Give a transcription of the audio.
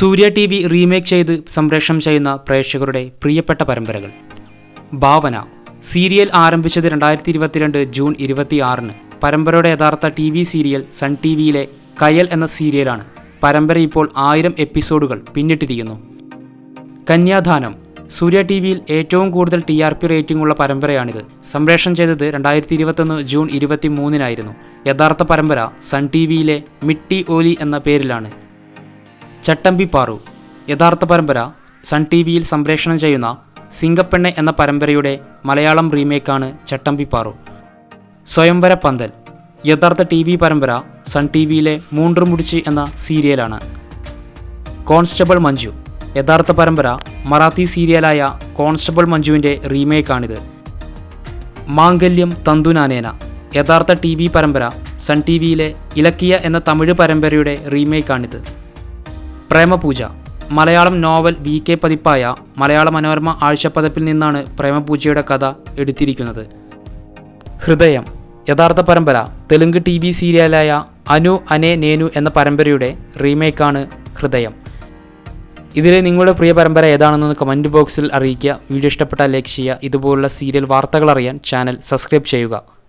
സൂര്യ T V remake ചെയ്ത് സംപ്രേഷണം ചെയ്യുന്ന പ്രേക്ഷകരുടെ പ്രിയപ്പെട്ട പരമ്പരകൾ. ഭാവന സീരിയൽ ആരംഭിച്ചത് രണ്ടായിരത്തി ഇരുപത്തിരണ്ട് ജൂൺ ഇരുപത്തിയാറിന് പരമ്പരയുടെ യഥാർത്ഥ T V serial Sun T വിയിലെ കയൽ എന്ന സീരിയലാണ്. പരമ്പര ഇപ്പോൾ ആയിരം എപ്പിസോഡുകൾ പിന്നിട്ടിരിക്കുന്നു. കന്യാദാനം സൂര്യ ടി വിയിൽ ഏറ്റവും കൂടുതൽ ടി ആർ പി റേറ്റിംഗ് ഉള്ള പരമ്പരയാണിത്. സംപ്രേഷണം ചെയ്തത് രണ്ടായിരത്തി ഇരുപത്തൊന്ന് ജൂൺ ഇരുപത്തി മൂന്നിനായിരുന്നു യഥാർത്ഥ പരമ്പര സൺ ടി വിയിലെ മിട്ടി ഓലി എന്ന പേരിലാണ്. ചട്ടമ്പി പാറു യഥാർത്ഥ പരമ്പര സൺ ടി വിയിൽ സംപ്രേഷണം ചെയ്യുന്ന സിംഗപ്പെണ്ണെ എന്ന പരമ്പരയുടെ മലയാളം റീമേക്കാണ് ചട്ടമ്പി പാറു. സ്വയംവര പന്തൽ യഥാർത്ഥ ടി വി പരമ്പര സൺ ടി വിയിലെ മൂണ്ടർ മുടിച്ച് എന്ന സീരിയലാണ്. കോൺസ്റ്റബിൾ മഞ്ജു യഥാർത്ഥ പരമ്പര മറാത്തി സീരിയലായ കോൺസ്റ്റബിൾ മഞ്ജുവിന്റെ റീമേക്കാണിത്. മാംഗല്യം തന്തുനാനേന യഥാർത്ഥ ടി വി പരമ്പര സൺ ടി വിയിലെ ഇലക്കിയ എന്ന തമിഴ് പരമ്പരയുടെ റീമേക്കാണിത്. Premapooja. Malayalam novel V K പതിപ്പായ Malayala Manorama ആഴ്ചപ്പതിപ്പിൽ നിന്നാണ് പ്രേമപൂജയുടെ കഥ എടുത്തിരിക്കുന്നത്. ഹൃദയം യഥാർത്ഥ പരമ്പര തെലുങ്ക് ടി വി സീരിയലായ അനു അനെ നേനു എന്ന പരമ്പരയുടെ റീമേക്കാണ് ഹൃദയം. ഇതിലെ നിങ്ങളുടെ പ്രിയ പരമ്പര ഏതാണെന്ന് കമന്റ് ബോക്സിൽ അറിയിക്കുക. വീഡിയോ ഇഷ്ടപ്പെട്ടാൽ ലൈക്ക് ചെയ്യുക. ഇതുപോലുള്ള സീരിയൽ വാർത്തകൾ അറിയാൻ ചാനൽ സബ്സ്ക്രൈബ് ചെയ്യുക.